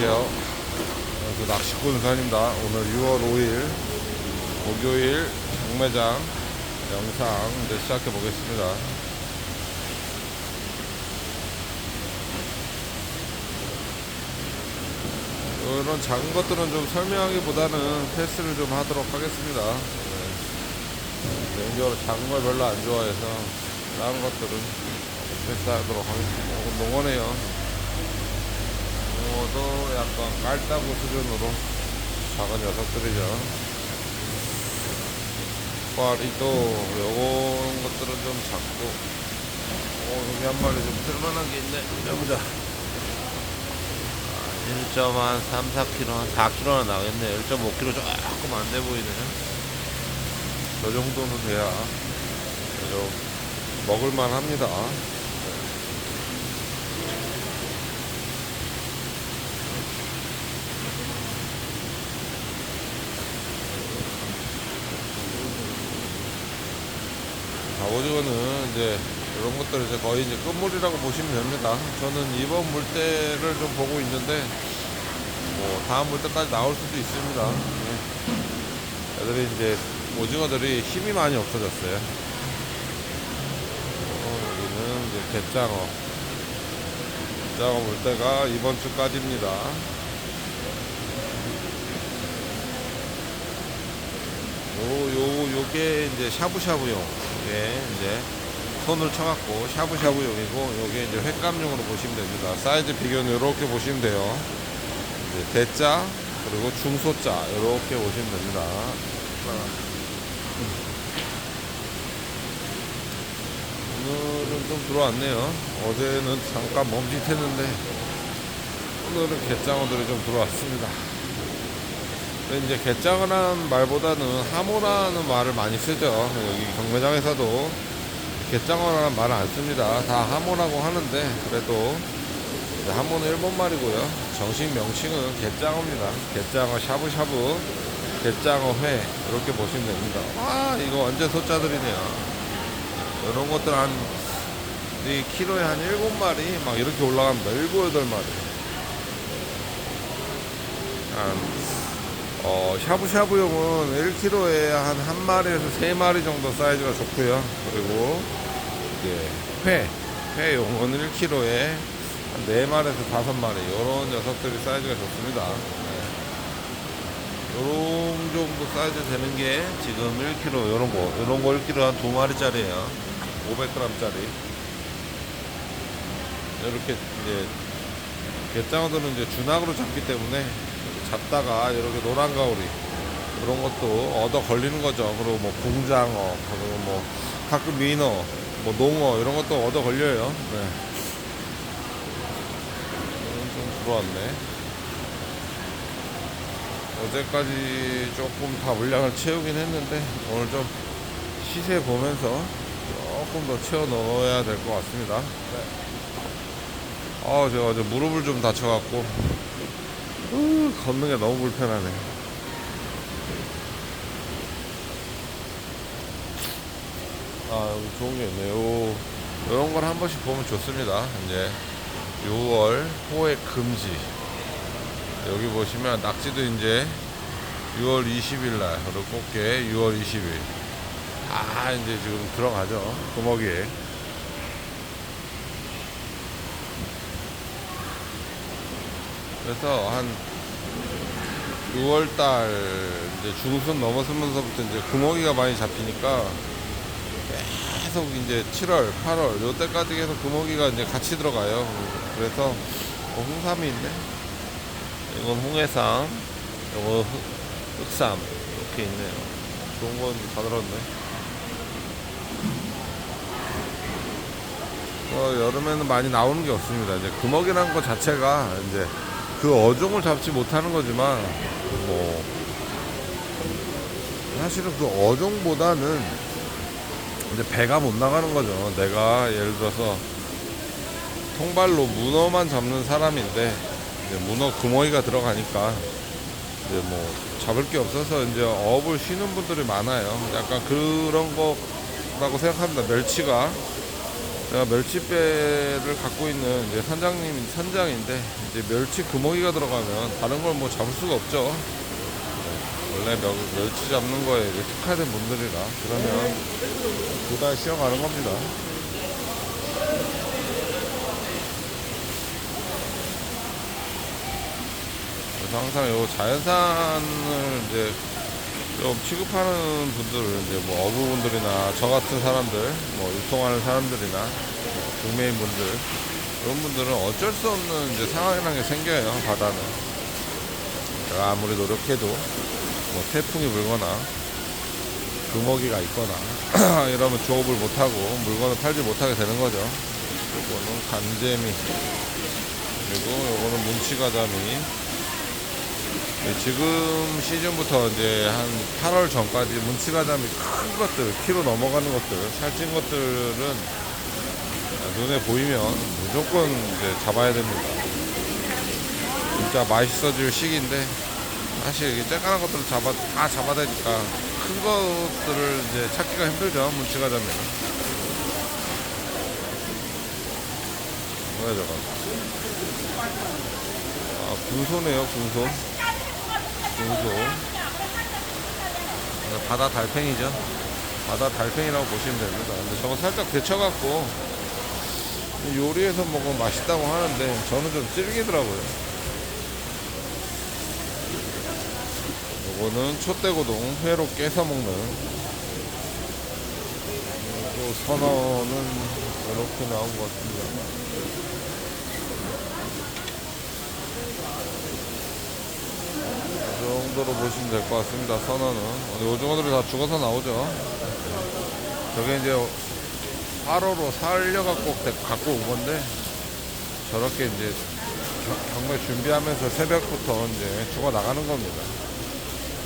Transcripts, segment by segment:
안녕하세요. 그 낚시꾼 사입니다 오늘 6월 5일 목요일 경매장 영상 이제 시작해 보겠습니다. 이런 작은 것들은 좀 설명하기보다는 패스를 좀 하도록 하겠습니다. 네. 개인적으로 작은 걸 별로 안 좋아해서 다른 것들은 패스하도록 하겠습니다. 이건 농어네요. 농어도 약간 깔따구 수준으로 작은 녀석들이죠. 파리도 요런 것들은 좀 작고 어, 여기 한 마리 좀 쓸만한 게 있네. 해보자. 1.3, 4kg, 한 4kg나 나겠네. 1.5kg 조금 안 돼 보이네. 저 정도는 돼야 좀 먹을만 합니다. 갑오징어는 이제 이런 것들 이제 거의 이제 끝물이라고 보시면 됩니다. 저는 이번 물때를 좀 보고 있는데 뭐 다음 물때까지 나올 수도 있습니다. 예. 애들이 이제 오징어들이 힘이 많이 없어졌어요. 어, 여기는 이제 갯장어. 갯장어 물때가 이번 주까지입니다. 요, 요, 요게 이제 샤브샤브용. 이게 이제 손을 쳐갖고 샤브샤브용이고, 요게 이제 횟감용으로 보시면 됩니다. 사이즈 비교는 이렇게 보시면 돼요. 이제 대자, 그리고 중소자, 이렇게 보시면 됩니다. 오늘은 좀 들어왔네요. 어제는 잠깐 멈칫했는데, 오늘은 갯장어들이 좀 들어왔습니다. 이제 갯장어라는 말보다는 하모라는 말을 많이 쓰죠. 여기 경매장에서도 갯장어라는 말을 안 씁니다. 다 하모라고 하는데 그래도 하모는 일본 말이고요. 정식 명칭은 갯장어입니다. 갯장어 샤브샤브, 갯장어 회 이렇게 보시면 됩니다. 아 이거 완전 소자들이네요. 이런 것들 한 이 키로에 한 7마리 막 이렇게 올라갑니다. 7, 8마리. 한 어, 샤브샤브용은 1kg에 한한 마리에서 세 마리 정도 사이즈가 좋고요. 그리고 회, 회용은 1kg에 한네 마리에서 다섯 마리 이런 녀석들이 사이즈가 좋습니다. 네. 요런 정도 사이즈 되는 게 지금 1kg 요런 거, 요런 거 1kg 한두 마리짜리예요. 500g짜리. 이렇게 이제 갯장어들은 이제 준학으로 잡기 때문에 잡다가 이렇게 노란 가오리 그런 것도 얻어 걸리는 거죠. 그리고 뭐 공장어 그리고 뭐 가끔 민어 뭐 농어 이런 것도 얻어 걸려요. 네. 좀 들어왔네. 어제까지 조금 다 물량을 채우긴 했는데 오늘 좀 시세 보면서 조금 더 채워 넣어야 될 것 같습니다. 아 제가 어제 무릎을 좀 다쳐갖고 으, 걷는 게 너무 불편하네. 아, 여기 좋은 게 있네요. 이런 걸 한 번씩 보면 좋습니다. 이제 6월 호액 금지. 여기 보시면 낙지도 이제 6월 20일 날, 그리고 꽃게 6월 20일. 아, 이제 지금 들어가죠. 구멍이에. 그래서 한 6월달 이제 중순 넘어서면서부터 이제 금어기가 많이 잡히니까 계속 이제 7월, 8월 요때까지 계속 금어기가 이제 같이 들어가요. 그래서 어, 홍삼이 있네. 이건 홍해삼, 이거 흑- 흑삼 이렇게 있네요. 좋은 건 다 들었네. 어, 여름에는 많이 나오는 게 없습니다. 이제 금어기라는 것 자체가 이제 그 어종을 잡지 못하는 거지만 뭐 사실은 그 어종보다는 이제 배가 못 나가는 거죠. 내가 예를 들어서 통발로 문어만 잡는 사람인데 문어 금어이가 들어가니까 이제 뭐 잡을 게 없어서 이제 어업을 쉬는 분들이 많아요. 약간 그런 거라고 생각합니다. 멸치가 내가 멸치배를 갖고 있는 이제 선장님 선장인데 이제 멸치 금어기가 들어가면 다른 걸 뭐 잡을 수가 없죠. 네, 원래 멸, 멸치 잡는 거에 특화된 분들이라 그러면 두달 쉬어가는 겁니다. 항상 요 자연산을 이제 좀 취급하는 분들은 이제 뭐 어부분들이나 저 같은 사람들, 뭐 유통하는 사람들이나 중매인 분들 그런 분들은 어쩔 수 없는 이제 상황이라는 게 생겨요 바다는. 아무리 노력해도 뭐 태풍이 불거나 금어기가 있거나 이러면 조업을 못하고 물건을 팔지 못하게 되는 거죠. 요거는 간재미 그리고 요거는 문치가자미 네, 지금 시즌부터 이제 한 8월 전까지 문치가자미 큰 것들, 키로 넘어가는 것들, 살찐 것들은 눈에 보이면 무조건 이제 잡아야 됩니다. 진짜 맛있어질 시기인데 사실 이게 쬐깐한 것들을 잡아 다 잡아대니까 큰 것들을 이제 찾기가 힘들죠 문치가자미는. 뭐야 저거? 아 군소네요 군소. 군소. 바다 달팽이죠. 바다 달팽이라고 보시면 됩니다. 근데 저거 살짝 데쳐갖고 요리해서 먹으면 맛있다고 하는데 저는 좀 질기더라고요. 요거는 촛대고동 회로 깨서 먹는 그리고 선어는 이렇게 나온 것 같습니다. 정도로 보시면 될 것 같습니다. 선어는 오징어들이 다 죽어서 나오죠. 저게 이제 8호로 살려갖고 갖고 온 건데 저렇게 이제 겨- 경매 준비하면서 새벽부터 이제 죽어 나가는 겁니다.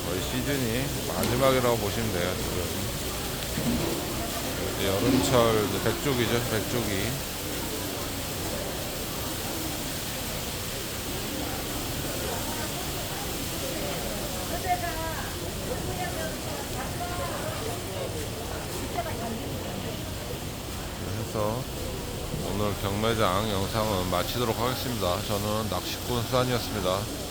거의 시즌이 마지막이라고 보시면 돼요. 지금 여름철 백조기죠. 백조기. 해서 오늘 경매장 영상은 마치도록 하겠습니다. 저는 낚시꾼 수산이었습니다.